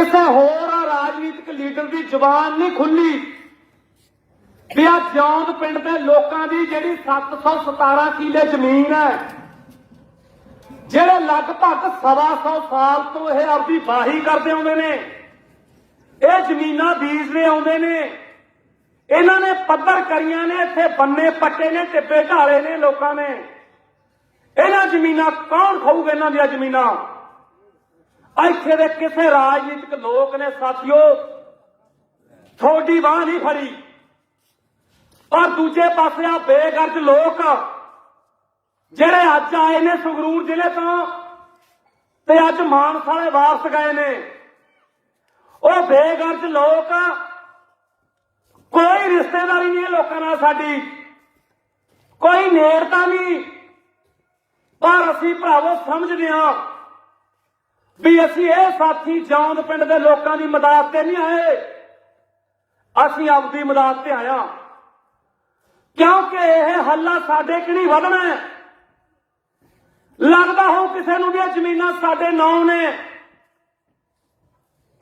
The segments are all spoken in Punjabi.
ਕਿਸੇ ਹੋਰ ਰਾਜਨੀਤਿਕ ਲੀਡਰ ਦੀ ਜ਼ੁਬਾਨ ਨਹੀਂ ਖੁੱਲੀ। ਵੀ ਆ ਜੌਂਦ ਪਿੰਡ ਦੇ ਲੋਕਾਂ ਦੀ ਜਿਹੜੀ 717 ਕਿੱਲੇ ਜ਼ਮੀਨ ਹੈ, ਜਿਹੜੇ ਲਗਭਗ ਸਵਾ ਸੌ ਸਾਲ ਤੋਂ ਇਹ ਆਪਦੀ ਵਾਹੀ ਕਰਦੇ ਆਉਂਦੇ ਨੇ, ਇਹ ਜ਼ਮੀਨਾਂ ਬੀਜਦੇ ਆਉਂਦੇ ਨੇ, ਇਹਨਾਂ ਨੇ ਪੱਧਰ ਕਰੀਆਂ ਨੇ, ਇੱਥੇ ਬੰਨੇ ਪੱਟੇ ਨੇ, ਟਿੱਬੇ ਢਾਲੇ ਨੇ ਲੋਕਾਂ ਨੇ। ਇਹਨਾਂ ਜ਼ਮੀਨਾਂ ਕੌਣ ਖਾਊਗਾ, ਇਹਨਾਂ ਦੀਆਂ ਜ਼ਮੀਨਾਂ? ਇੱਥੇ ਦੇ ਕਿਸੇ ਰਾਜਨੀਤਿਕ ਲੋਕ ਨੇ ਸਾਥੀਓ ਥੋੜੀ ਬਾਹ ਨਹੀਂ ਫੜੀ। ਔਰ ਦੂਜੇ ਪਾਸੇ ਆ ਬੇਗਰਜ ਲੋਕ, ਜਿਹੜੇ ਅੱਜ ਆਏ ਨੇ ਸੰਗਰੂਰ ਜ਼ਿਲ੍ਹੇ ਤੋਂ ਤੇ ਅੱਜ ਮਾਨਸਾ ਵਾਲੇ ਵਾਪਸ ਗਏ ਨੇ। ਉਹ ਬੇਗਰਜ ਲੋਕ, ਕੋਈ ਰਿਸ਼ਤੇਦਾਰੀ ਨਹੀਂ ਲੋਕਾਂ ਨਾਲ ਸਾਡੀ। ਕੋਈ ਨੇੜਤਾ ਨਹੀਂ। ਪਰ ਅਸੀਂ ਭਰਾਵੋ ਸਮਝਦੇ ਹਾਂ ਵੀ ਅਸੀਂ ਇਹ ਸਾਥੀ ਜੌਂਦ ਪਿੰਡ ਦੇ ਲੋਕਾਂ ਦੀ ਮਦਦ ਤੇ ਨਹੀਂ ਆਏ। ਅਸੀਂ ਆਪਦੀ ਮਦਦ ਤੇ ਆਇਆ। ਕਿਉਂਕਿ ਇਹ ਹੱਲਾ ਸਾਡੇ ਕਿ ਨਹੀਂ ਵਧਣਾ ਹੈ। ਲੱਗਦਾ ਹੋ ਕਿਸੇ ਨੂੰ ਵੀ ਇਹ ਜ਼ਮੀਨਾਂ ਸਾਡੇ ਨਾਂ ਨੇ।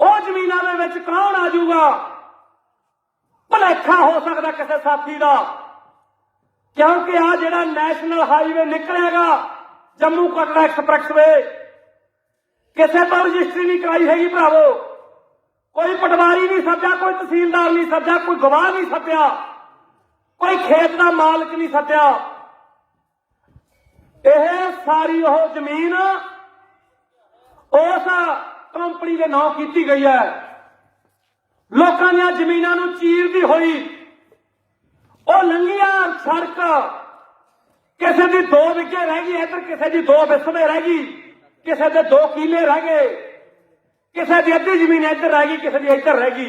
ਉਹ ਜ਼ਮੀਨਾਂ ਦੇ ਵਿੱਚ ਕੌਣ ਆ ਜਾਊਗਾ? ਭਲੇਖਾ ਹੋ ਸਕਦਾ ਕਿਸੇ ਸਾਥੀ ਦਾ। ਕਿਉਂਕਿ ਆ ਜਿਹੜਾ ਨੈਸ਼ਨਲ ਹਾਈਵੇ ਨਿਕਲੇਗਾ ਜੰਮੂ ਕਟੜਾ ਐਕਸਪ੍ਰੈਸਵੇ ਕਿਸੇ ਤੋਂ ਰਜਿਸਟਰੀ ਨਹੀਂ ਕਰਾਈ ਹੈਗੀ ਭਰਾਵੋ। ਕੋਈ ਪਟਵਾਰੀ ਨਹੀਂ ਸੱਦਿਆ, ਕੋਈ ਤਹਿਸੀਲਦਾਰ ਨਹੀਂ ਸੱਦਿਆ, ਕੋਈ ਗਵਾਹ ਨਹੀਂ ਸੱਦਿਆ, ਕੋਈ ਖੇਤ ਦਾ ਮਾਲਕ ਨਹੀਂ ਸੱਦਿਆ। ਇਹ ਸਾਰੀ ਉਹ ਜ਼ਮੀਨ ਉਸ ਕੰਪਨੀ ਦੇ ਨਾਂ ਕੀਤੀ ਗਈ ਹੈ। ਲੋਕਾਂ ਦੀਆਂ ਜ਼ਮੀਨਾਂ ਨੂੰ ਚੀਰਦੀ ਹੋਈ ਉਹ ਲੰਗੀਆਂ ਸੜਕ। ਕਿਸੇ ਦੀ 2 ਵਿਗੇ ਰਹਿ ਗਈ, ਇੱਧਰ ਕਿਸੇ ਦੀ 2 ਵਿਸਵੇ ਰਹਿ ਗਈ। ਕਿਸੇ ਦੇ ਦੋ ਕਿਲੇ ਰਹਿ ਗਏ, ਕਿਸੇ ਦੀ ਅੱਧੀ ਜ਼ਮੀਨ ਇੱਧਰ ਰਹਿ ਗਈ, ਕਿਸੇ ਦੀ ਇੱਧਰ ਰਹਿ ਗਈ।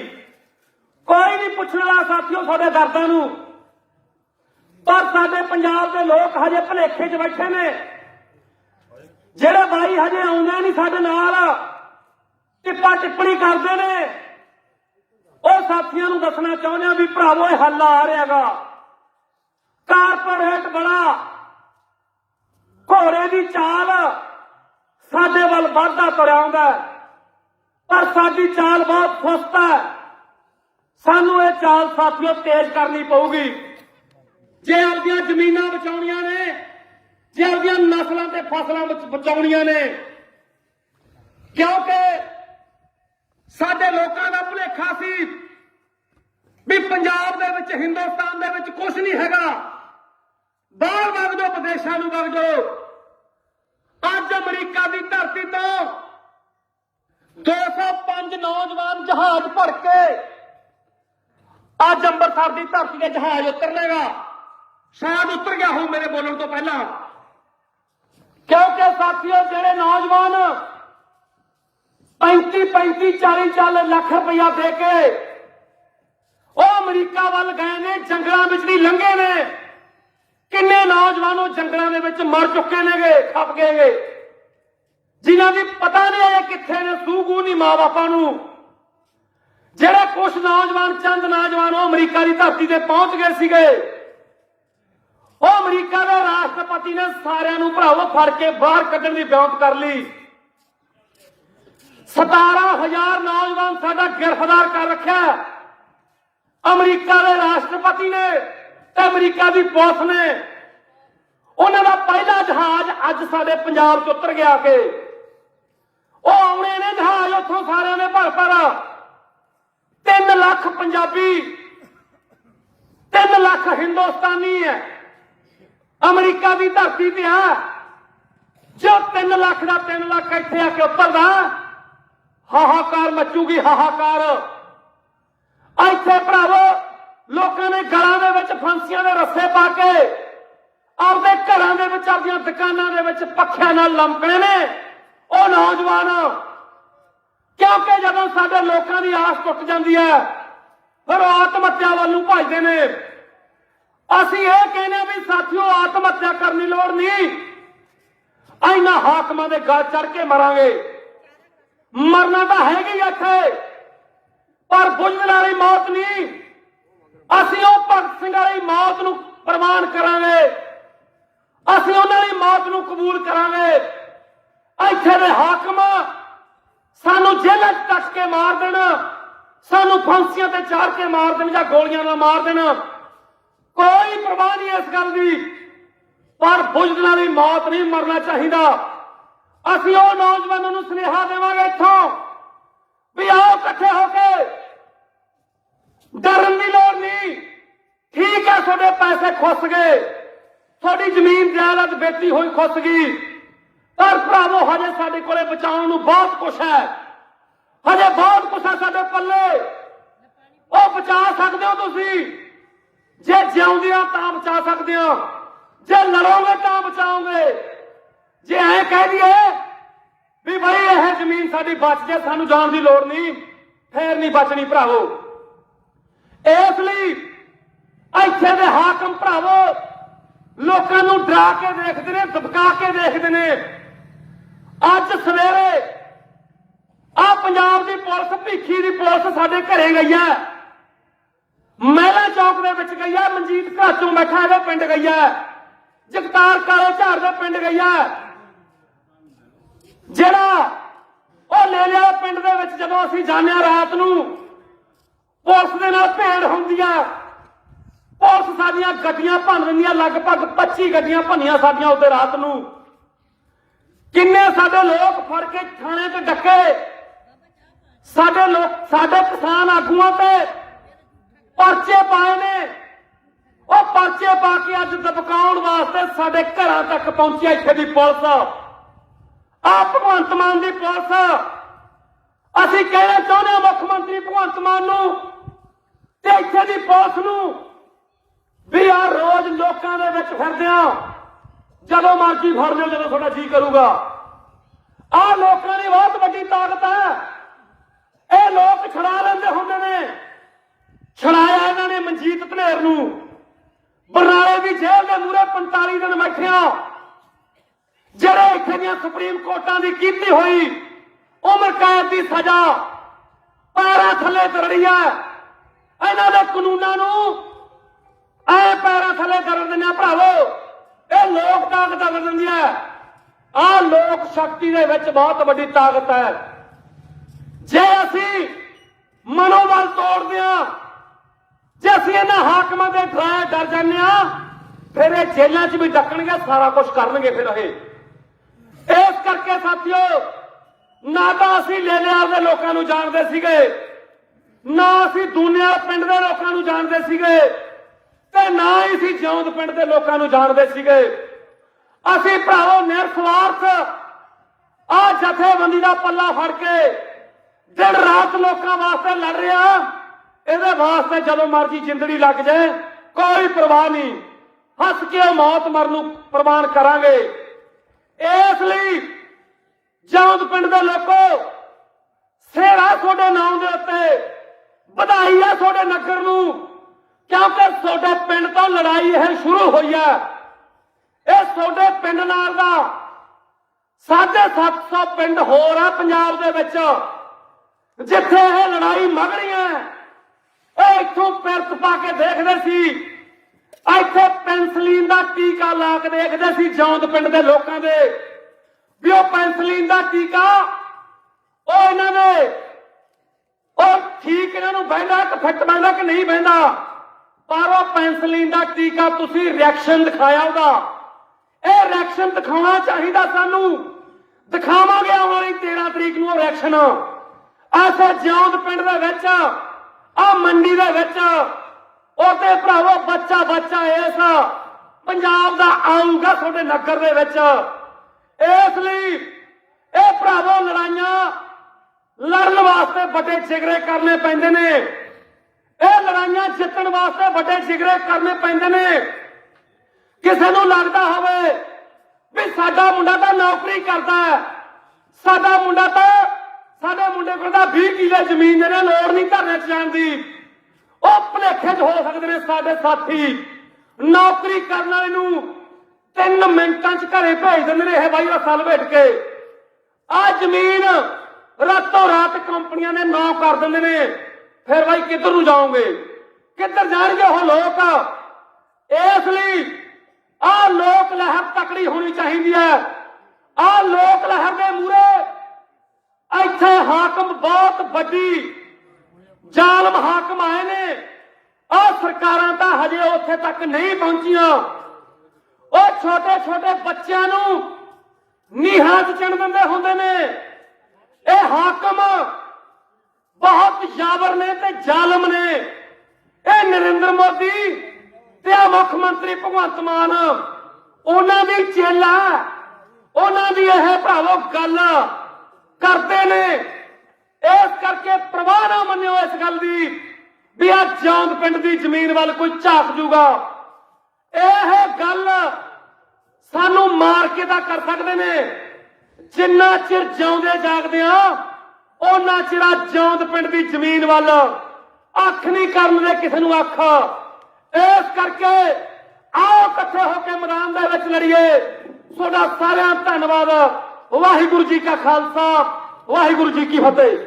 ਕੋਈ ਨਹੀਂ ਪੁੱਛਣ ਵਾਲਾ ਸਾਥੀਓ ਸਾਡੇ ਦਰਦਾਂ ਨੂੰ। ਪਰ ਸਾਡੇ ਪੰਜਾਬ ਦੇ ਲੋਕ ਹਜੇ ਭਲੇਖੇ 'ਚ ਬੈਠੇ ਨੇ। ਜਿਹੜੇ ਬਾਈ ਹਜੇ ਆਉਂਦੇ ਨਹੀਂ ਸਾਡੇ ਨਾਲ, ਟਿੱਪਾ ਟਿੱਪਣੀ ਕਰਦੇ ਨੇ। ਉਹ ਸਾਥੀਆਂ ਨੂੰ ਦੱਸਣਾ ਚਾਹੁੰਦੇ ਆ ਵੀ ਭਰਾਵੋ, ਇਹ ਹੱਲ ਆ ਰਿਹਾਗਾ ਕਾਰਪੋਰੇਟ ਬੜਾ ਘੋੜੇ ਦੀ ਚਾਲ ਸਾਡੇ ਵੱਲ ਵੱਧਦਾ ਤੁਰਿਆ ਆਉਂਦਾ ਪਰ ਸਾਡੀ ਚਾਲ ਬਹੁਤ ਸੁਸਤ ਹੈ। ਸਾਨੂੰ ਇਹ ਚਾਲ ਸਾਥੀਓ ਤੇਜ਼ ਕਰਨੀ ਪਊਗੀ। ਜੇ ਆਪਦੀਆਂ ਜ਼ਮੀਨਾਂ ਬਚਾਉਣੀਆਂ ਨੇ, ਜੇ ਆਪਦੀਆਂ ਨਸਲਾਂ ਤੇ ਫਸਲਾਂ ਬਚਾਉਣੀਆਂ ਨੇ, ਕਿਉਂਕਿ ਸਾਡੇ ਲੋਕਾਂ ਦਾ ਭੁਲੇਖਾ ਸੀ ਵੀ ਪੰਜਾਬ ਦੇ ਵਿੱਚ, ਹਿੰਦੁਸਤਾਨ ਦੇ ਵਿੱਚ ਕੁਝ ਨਹੀਂ ਹੈਗਾ। ਬਾਹਰ ਵਗ ਜਾਓ, ਵਿਦੇਸ਼ਾਂ ਨੂੰ ਵਗ ਜਾਓ। ਅੱਜ ਅਮਰੀਕਾ ਦੀ ਧਰਤੀ ਤੋਂ 205 ਨੌਜਵਾਨ ਜਹਾਜ਼ ਭਰ ਕੇ ਅੱਜ ਅੰਮ੍ਰਿਤਸਰ ਦੀ ਧਰਤੀ ਤੇ ਜਹਾਜ਼ ਉਤਰਨੇਗਾ। ਸ਼ਾਇਦ ਉਤਰ ਗਿਆ ਹੋ ਮੇਰੇ ਬੋਲਣ ਤੋਂ ਪਹਿਲਾਂ। ਕਿਉਂਕਿ ਸਾਥੀਓ, ਜਿਹੜੇ ਨੌਜਵਾਨ 35 35 40 40 ਲੱਖ ਰੁਪਇਆ ਦੇ ਕੇ ਉਹ ਅਮਰੀਕਾ ਵੱਲ ਗਏ ਨੇ, ਜੰਗਲਾਂ ਵਿੱਚ ਦੀ ਲੰਘੇ ਨੇ। ਕਿੰਨੇ ਨੌਜਵਾਨ ਉਹ ਜੰਗਲਾਂ ਦੇ ਵਿੱਚ ਮਰ ਚੁੱਕੇ ਨੇਗੇ, ਖੱਪ ਗਏਗੇ ਜਿਨ੍ਹਾਂ ਦੀ ਪਤਾ ਨਹੀਂ ਆਇਆ ਕਿੱਥੇ ਨੇ ਸੂਗੂ ਨਹੀਂ ਮਾਂ ਨੂੰ। ਜਿਹੜੇ ਕੁਝ ਨੌਜਵਾਨ, ਚੰਦ ਨੌਜਵਾਨ ਉਹ ਅਮਰੀਕਾ ਦੀ ਧਰਤੀ ਤੇ ਪਹੁੰਚ ਗਏ ਸੀਗੇ, ਉਹ ਅਮਰੀਕਾ ਦੇ ਰਾਸ਼ਟਰਪਤੀ ਨੇ ਸਾਰਿਆਂ ਨੂੰ ਭਰਾਵੋ ਫੜ ਕੇ ਬਾਹਰ ਕੱਢਣ ਦੀ ਬਿਆਨਤ ਕਰ ਲਈ। 17000 ਨੌਜਵਾਨ ਸਾਡਾ ਗ੍ਰਿਫਤਾਰ ਕਰ ਰੱਖਿਆ। ਅਮਰੀਕਾ ਦੇ ਰਾਸ਼ਟਰਪਤੀ ਨੇ ਤੇ ਅਮਰੀਕਾ ਦੀ ਪੁਲਿਸ ਨੇ ਉਹਨਾਂ ਦਾ ਪਹਿਲਾ ਜਹਾਜ਼ ਅੱਜ ਸਾਡੇ ਪੰਜਾਬ 'ਚ ਉਤਰ ਗਿਆ ਕਿ ਉਹ ਆਉਣੇ ਨੇ ਜਹਾਜ਼ ਉੱਥੋਂ ਸਾਰਿਆਂ ਨੇ ਭਰ ਭਰ। 3 ਲੱਖ ਪੰਜਾਬੀ 3 ਲੱਖ ਹਿੰਦੁਸਤਾਨੀ ਹੈ। ਅਮਰੀਕਾ ਦੀ ਧਰਤੀ ਤੇ ਆ। ਜੋ 3 ਲੱਖ ਦਾ 3 ਲੱਖ ਇੱਥੇ ਆ ਕੇ ਉੱਤਰਦਾ, ਹਾਹਾਕਾਰ ਮਚੂਗੀ, ਹਾਹਾਕਾਰ। ਇੱਥੇ ਭਰਾਵੋ ਲੋਕਾਂ ਨੇ ਗਲਾਂ ਦੇ ਵਿੱਚ ਫਾਂਸੀਆਂ ਦੇ ਰੱਸੇ ਪਾ ਕੇ ਆਪਦੇ ਘਰਾਂ ਦੇ ਵਿੱਚ, ਆਪਦੀਆਂ ਦੁਕਾਨਾਂ ਦੇ ਵਿੱਚ ਪੱਖਿਆਂ ਨਾਲ ਲੰਮਕਣੇ ਨੇ। ਉਹ ਨੌਜਵਾਨ, ਕਿਉਂਕਿ ਜਦੋਂ ਸਾਡੇ ਲੋਕਾਂ ਦੀ ਆਸ ਟੁੱਟ ਜਾਂਦੀ ਹੈ, ਫਿਰ ਉਹ ਆਤਮ ਹੱਤਿਆ ਵੱਲ ਨੂੰ ਭੱਜਦੇ ਨੇ। ਅਸੀਂ ਇਹ ਕਹਿੰਦੇ ਹਾਂ ਵੀ ਸਾਥੀਓ, ਆਤਮ ਹੱਤਿਆ ਕਰਨ ਦੀ ਲੋੜ ਨਹੀਂ। ਇਹਨਾਂ ਹਾਕਮਾਂ ਦੇ ਗਲ ਚੜ ਕੇ ਮਰਾਂਗੇ। ਮਰਨਾ ਤਾਂ ਹੈਗੀ ਇੱਥੇ, ਪਰ ਬੁੱਝਣ ਵਾਲੀ ਮੌਤ ਨਹੀਂ। ਅਸੀਂ ਉਹ ਭਗਤ ਸਿੰਘ ਵਾਲੀ ਮੌਤ ਨੂੰ ਪ੍ਰਮਾਣ ਕਰਾਂਗੇ। ਅਸੀਂ ਉਹਨਾਂ ਦੀ ਮੌਤ ਨੂੰ ਕਬੂਲ ਕਰਾਂਗੇ। ਇੱਥੇ ਦੇ ਹਾਕਮ ਸਾਨੂੰ ਜੇਲ੍ਹਾਂ 'ਚ ਕੱਟ ਕੇ ਮਾਰ ਦੇਣ, ਸਾਨੂੰ ਫਾਂਸੀਆਂ ਤੇ ਚਾੜ ਕੇ ਮਾਰ ਦੇਣ ਜਾਂ ਗੋਲੀਆਂ ਨਾਲ ਮਾਰ ਦੇਣ। ਕੋਈ ਪਰਵਾਹ ਨਹੀਂ ਇਸ ਗੱਲ ਦੀ। ਪਰ ਬੁਜ਼ਦਲਾਂ ਦੀ ਮੌਤ ਨਹੀਂ ਮਰਨਾ ਚਾਹੀਦਾ। ਅਸੀਂ ਉਹ ਨੌਜਵਾਨਾਂ ਨੂੰ ਸੁਨੇਹਾ ਦੇਵਾਂਗੇ ਇੱਥੋਂ ਵੀ ਆਓ ਇਕੱਠੇ ਹੋ ਕੇ ਡਰਨ ਦੀ ਲੋੜ ਨਹੀਂ। ਠੀਕ ਹੈ, ਤੁਹਾਡੇ ਪੈਸੇ ਖੁੱਸ ਗਏ। ਤੁਹਾਡੀ ਜ਼ਮੀਨ ਜਾਇਦਾਦ ਵੇਚੀ ਹੋਈ ਖੁੱਸ ਗਈ। ਪਰ ਭਰਾਵੋ, ਹਜੇ ਸਾਡੇ ਕੋਲੇ ਬਚਾਉਣ ਨੂੰ ਬਹੁਤ ਕੁਛ ਹੈ। ਹਜੇ ਬਹੁਤ ਕੁਛ ਹੈ ਸਾਡੇ ਪੱਲੇ। ਉਹ ਬਚਾ ਸਕਦੇ ਹੋ ਤੁਸੀਂ। ਜੇ ਜਿਉਂਦੇ ਹੋ ਤਾਂ ਬਚਾ ਸਕਦੇ ਹੋ। ਜੇ ਲੜੋਗੇ ਤਾਂ ਬਚਾਓਗੇ। ਜੇ ਐ ਕਹਿ ਦਈਏ ਵੀ ਭਾਈ ਇਹ ਜ਼ਮੀਨ ਸਾਡੀ ਬਚ ਜੇ, ਸਾਨੂੰ ਜਾਣ ਦੀ ਲੋੜ ਨਹੀਂ। ਫੇਰ ਨਹੀਂ ਬਚਣੀ ਭਰਾਵੋ। ਇਸ ਲਈ ਇੱਥੇ ਦੇ ਹਾਕਮ ਭਰਾਵੋ, ਲੋਕਾਂ ਨੂੰ ਡਰਾ ਕੇ ਦੇਖਦੇ ਨੇ, ਦਬਕਾ ਕੇ ਦੇਖਦੇ ਨੇ। ਅੱਜ ਸਵੇਰੇ ਆ ਪੰਜਾਬ ਦੀ ਪੁਲਿਸ, ਭੀਖੀ ਦੀ ਪੁਲਿਸ ਸਾਡੇ ਘਰੇ ਗਈ ਹੈ। ਮਹਿਲਾ ਚੌਕ ਦੇ ਵਿੱਚ ਗਈ ਹੈ, ਮਨਜੀਤ ਘਾਚੋਂ ਬੈਠਾ ਇਹਦੇ ਪਿੰਡ ਗਈ ਹੈ। ਜਗਤਾਰ ਕਾਲੇ ਝਾੜ ਦੇ ਪਿੰਡ ਗਈ ਹੈ। ਜਿਹੜਾ ਉਹ ਲੈ ਲਿਆ ਪਿੰਡ ਦੇ ਵਿੱਚ ਜਦੋਂ ਅਸੀਂ ਜਾਂਦੇ ਹਾਂ ਰਾਤ ਨੂੰ ਪੁਲਿਸ ਦੇ ਨਾਲ ਭੇੜ ਹੁੰਦੀ ਆ। ਪੁਲਿਸ ਸਾਡੀਆਂ ਗੱਡੀਆਂ ਭੰਨ ਦਿੰਦੀਆਂ ਲਗਭਗ 25 ਗੱਡੀਆਂ ਭੰਨੀਆਂ ਸਾਡੀਆਂ ਉੱਤੇ ਰਾਤ ਨੂੰ। ਕਿੰਨੇ ਸਾਡੇ ਲੋਕ ਫੜ ਕੇ ਥਾਣੇ 'ਚ ਡੱਕੇ? ਸਾਡੇ ਲੋਕ, ਸਾਡੇ ਕਿਸਾਨ ਆਗੂਆਂ ਤੇ ਪਰਚੇ ਪਾਏ ਨੇ। ਉਹ ਪਰਚੇ ਪਾ ਕੇ ਅੱਜ ਦਬਕਾਉਣ ਵਾਸਤੇ ਸਾਡੇ ਘਰਾਂ ਤੱਕ ਪਹੁੰਚੀ ਇੱਥੇ ਦੀ ਪੁਲਿਸ। ਆ ਭਗਵੰਤ ਮਾਨ ਦੀ ਪੁਲਿਸ। ਅਸੀਂ ਕਹਿਣਾ ਚਾਹੁੰਦੇ ਹਾਂ ਮੁੱਖ ਮੰਤਰੀ ਭਗਵੰਤ ਮਾਨ ਨੂੰ ਤੇ ਇੱਥੇ ਦੀ ਪੁਲਿਸ ਨੂੰ ਵੀ ਆ ਰੋਜ਼ ਲੋਕਾਂ ਦੇ ਵਿੱਚ ਫਿਰਦੇ ਆ। ਜਦੋਂ ਮਰਜ਼ੀ ਫੜ ਲਿਓ, ਜਦੋਂ ਤੁਹਾਡਾ ਜੀ ਕਰੂਗਾ। ਆ ਲੋਕਾਂ ਦੀ ਬਹੁਤ ਵੱਡੀ ਤਾਕਤ ਹੈ। ਇਹ ਲੋਕ ਛੜਾ ਲੈਂਦੇ ਹੁੰਦੇ ਨੇ। ਛੜਾਇਆ ਇਹਨਾਂ ਨੇ ਮਨਜੀਤ ਧਨੇਰ ਨੂੰ। ਬਰਨਾਲੇ ਦੀ ਜੇਲ੍ਹ ਦੇ ਮੂਰੇ 45 ਦਿਨ ਬੈਠਿਆ ਜਿਹੜੇ ਇੱਥੇ ਦੀਆਂ ਸੁਪਰੀਮ ਕੋਰਟਾਂ ਦੀ ਕੀਤੀ ਹੋਈ ਉਮਰ ਕੈਦ ਦੀ ਸਜ਼ਾ। ਪੈਰਾਂ ਥੱਲੇ ਦਰੜੀ ਹੈ। ਇਹਨਾਂ ਦੇ ਕਾਨੂੰਨਾਂ ਨੂੰ ਐ ਪੈਰਾਂ ਥੱਲੇ ਕਰ ਦਿੰਦੇ ਭਰਾਵੋ। ਇਹ ਲੋਕ ਤਾਕਤ ਕਰ ਦਿੰਦੀ ਹੈ। ਆ ਲੋਕ ਸ਼ਕਤੀ ਦੇ ਵਿੱਚ ਬਹੁਤ ਵੱਡੀ ਤਾਕਤ ਹੈ। ਜੇ ਅਸੀਂ ਮਨੋਬਲ ਤੋੜਦੇ ਆ, ਜੇ ਅਸੀਂ ਇਹਨਾਂ ਹਾਕਮਾਂ ਦੇ ਡਰਾਏ ਡਰ ਜਾਂਦੇ ਆ, ਫਿਰ ਇਹ ਜੇਲ੍ਹਾਂ 'ਚ ਵੀ ਡੱਕਣਗੇ, ਸਾਰਾ ਕੁਝ ਕਰਨਗੇ ਫਿਰ ਇਹ। ਇਸ ਕਰਕੇ ਸਾਥੀਓ ਨਾ ਤਾਂ ਅਸੀਂ ਲੈ ਦੇ ਲੋਕਾਂ ਨੂੰ ਜਾਣਦੇ ਸੀਗੇ। ਨਾ ਅਸੀਂ ਦੁਨੀਆ ਪਿੰਡ ਦੇ ਲੋਕਾਂ ਨੂੰ ਜਾਣਦੇ ਸੀਗੇ ਤੇ ਨਾ ਹੀ ਅਸੀਂ ਜੌਂਦ ਪਿੰਡ ਦੇ ਲੋਕਾਂ ਨੂੰ ਜਾਣਦੇ ਸੀਗੇ। ਅਸੀਂ ਭਰਾਵੋ ਨਿਰਸਵਾਰਥ ਆ ਜਥੇਬੰਦੀ ਦਾ ਪੱਲਾ ਫੜ ਕੇ ਦਿਨ ਰਾਤ ਲੋਕਾਂ ਵਾਸਤੇ ਲੜ ਰਿਹਾ ਇਹਦੇ ਵਾਸਤੇ ਜਦੋਂ ਮਰਜ਼ੀ ਜਿੰਦੜੀ ਲੱਗ ਜਾਏ, ਕੋਈ ਪਰਵਾਹ ਨਹੀਂ। ਹੱਸ ਕੇ ਉਹ ਮੌਤ ਮਰਨ ਨੂੰ ਪ੍ਰਮਾਣ ਕਰਾਂਗੇ। ਇਸ ਲਈ ਜੌਂਦ ਪਿੰਡ ਦੇ ਲੋਕੋ ਸੇਰਾ ਤੁਹਾਡੇ ਨਾਮ ਦੇ ਉੱਤੇ, ਵਧਾਈ ਆ ਤੁਹਾਡੇ ਨਗਰ ਨੂੰ, ਕਿਉਂਕਿ ਤੁਹਾਡੇ ਪਿੰਡ ਤੋਂ ਲੜਾਈ ਇਹ ਸ਼ੁਰੂ ਹੋਈ ਆ। ਇਹ ਤੁਹਾਡੇ ਪਿੰਡ ਨਾਲ ਦਾ 750 ਪਿੰਡ ਹੋਰ ਆ ਪੰਜਾਬ ਦੇ ਵਿੱਚ, ਜਿੱਥੇ ਇਹ ਲੜਾਈ ਮਗਣੀ ਹੈ ਇਹ ਇੱਥੋਂ ਪਿਰਤ ਪਾ ਕੇ ਦੇਖਦੇ ਸੀ। ਇੱਥੇ ਪੈਨਸਲੀਨ ਦਾ ਟੀਕਾ ਲਾ ਕੇ ਦੇਖਦੇ ਸੀ ਜੌਂਦ ਪਿੰਡ ਦੇ ਲੋਕਾਂ ਦੇ। ਵੀ ਉਹ ਪੈਨਸਲੀਨ ਦਾ ਟੀਕਾ ਉਹ ਇਹਨਾਂ ਨੇ, ਉਹ ਠੀਕ ਇਹਨਾਂ ਨੂੰ ਬਹਿੰਦਾ ਕਿ ਫਿੱਟ ਬਹਿੰਦਾ ਕਿ ਨਹੀਂ ਬਹਿੰਦਾ? ਪਰ ਉਹ ਪੈਨਸਲੀਨ ਦਾ ਟੀਕਾ ਤੁਸੀਂ ਰਿਐਕਸ਼ਨ ਦਿਖਾਇਆ ਉਹਦਾ। ਇਹ ਰਿਐਕਸ਼ਨ ਦਿਖਾਉਣਾ ਚਾਹੀਦਾ ਸਾਨੂੰ। ਦਿਖਾਵਾਂਗੇ ਆਉਣ ਵਾਲੀ 13 ਤਰੀਕ ਨੂੰ ਉਹ ਰਿਐਕਸ਼ਨ ਐਸੇ ਜਿਉਂਦ ਪਿੰਡ ਦੇ ਵਿੱਚ ਆ ਮੰਡੀ ਦੇ ਵਿੱਚ ਉਹਤੇ ਭਰਾਵੋ ਬੱਚਾ ਬੱਚਾ ਇਸ ਪੰਜਾਬ ਦਾ ਆਊਗਾ ਤੁਹਾਡੇ ਨਗਰ ਦੇ ਵਿੱਚ। ਇਸ ਲਈ ਇਹ ਭਰਾਵੋ ਲੜਾਈਆਂ ਲੜਨ ਵਾਸਤੇ ਵੱਡੇ ਜਿਗਰੇ ਕਰਨੇ ਪੈਂਦੇ ਨੇ। ਇਹ ਲੜਾਈਆਂ ਜਿੱਤਣ ਵਾਸਤੇ ਵੱਡੇ ਜਿਗਰੇ ਕਰਨੇ ਪੈਂਦੇ ਨੇ। ਕਿਸੇ ਨੂੰ ਲੱਗਦਾ ਹੋਵੇ ਵੀ ਸਾਡਾ ਮੁੰਡਾ ਤਾਂ ਨੌਕਰੀ ਕਰਦਾ ਹੈ। ਸਾਡਾ ਮੁੰਡਾ ਤਾਂ, ਸਾਡੇ ਮੁੰਡੇ ਕੋਲ ਤਾਂ 20 ਕਿੱਲੇ ਜ਼ਮੀਨ ਦੇ ਨੇ, ਲੋੜ ਨਹੀਂ ਧਰਨੇ 'ਚ ਜਾਣ ਦੀ। ਉਹ ਭਲੇਖੇ 'ਚ ਹੋ ਸਕਦੇ ਨੇ ਸਾਡੇ ਸਾਥੀ। ਨੌਕਰੀ ਕਰਨ ਵਾਲੇ ਨੂੰ ਤਿੰਨ ਮਿੰਟਾਂ 'ਚ ਘਰੇ ਭੇਜ ਦਿੰਦੇ ਨੇ ਇਹ ਬਾਈ ਉਹ ਸਾਲ ਭੇਟ ਕੇ। ਆ ਜ਼ਮੀਨ ਰਾਤੋਂ ਰਾਤ ਕੰਪਨੀਆਂ ਨੇ ਨੌ ਕਰ ਦਿੰਦੇ ਨੇ। ਫਿਰ ਬਾਈ ਕਿੱਧਰ ਨੂੰ ਜਾਓਗੇ? ਕਿੱਧਰ ਜਾਣਗੇ ਉਹ ਲੋਕ? ਇਸ ਲਈ ਆ ਲੋਕ ਲਹਿਰ ਤਕੜੀ ਹੋਣੀ ਚਾਹੀਦੀ ਹੈ। ਆ ਲੋਕ ਲਹਿਰ ਦੇ ਮੂਰੇ ਇੱਥੇ ਹਾਕਮ ਬਹੁਤ ਵੱਡੀ, ਜ਼ਾਲਮ ਹਾਕਮ ਆਏ ਨੇ। ਆ ਸਰਕਾਰਾਂ ਤਾਂ ਹਜੇ ਉੱਥੇ ਤੱਕ ਨਹੀਂ ਪਹੁੰਚੀਆਂ। ਛੋਟੇ ਛੋਟੇ ਬੱਚਿਆਂ ਨੂੰ ਨੀਹਾਂ 'ਚ ਚਿਣ ਦਿੰਦੇ ਹੁੰਦੇ ਨੇ। ਇਹ ਹਾਕਮ ਬਹੁਤ ਜਾਬਰ ਨੇ ਤੇ ਜ਼ਾਲਮ ਨੇ। ਇਹ ਨਰਿੰਦਰ ਮੋਦੀ ਤੇ ਆ ਮੁੱਖ ਮੰਤਰੀ ਭਗਵੰਤ ਮਾਨ, ਉਹਨਾਂ ਦੀ ਚੇਲਾ, ਉਹਨਾਂ ਦੀ ਇਹ ਭਰਾਵੋ ਗੱਲ ਕਰਦੇ ਨੇ। ਇਸ ਕਰਕੇ ਪ੍ਰਵਾਹ ਨਾ ਮੰਨਿਓ ਇਸ ਗੱਲ ਦੀ ਵੀ ਆ ਜੌਂਦ ਪਿੰਡ ਦੀ ਜ਼ਮੀਨ ਵੱਲ ਕੋਈ ਝਾਕ ਜੂਗਾ। ਇਹ ਗੱਲ ਸਾਨੂੰ ਮਾਰ ਕੇ ਤਾਂ ਕਰ ਸਕਦੇ ਨੇ। ਜਿੰਨਾ ਚਿਰ ਜਿਉਂਦੇ ਜਾਗਦੇ ਆ ਉਹਨਾਂ ਚਿਰ ਆ ਜੌਂਦ ਪਿੰਡ ਦੀ ਜ਼ਮੀਨ ਵੱਲ ਅੱਖ ਨਹੀਂ ਕਰਨ ਦੇ ਕਿਸੇ ਨੂੰ ਅੱਖ। ਇਸ ਕਰਕੇ ਆਓ ਇਕੱਠੇ ਹੋ ਕੇ ਮੈਦਾਨ ਦੇ ਵਿੱਚ ਲੜੀਏ। ਤੁਹਾਡਾ ਸਾਰਿਆਂ ਦਾ ਧੰਨਵਾਦ। ਵਾਹਿਗੁਰੂ ਜੀ ਕਾ ਖਾਲਸਾ, ਵਾਹਿਗੁਰੂ ਜੀ ਕੀ ਫਤਿਹ।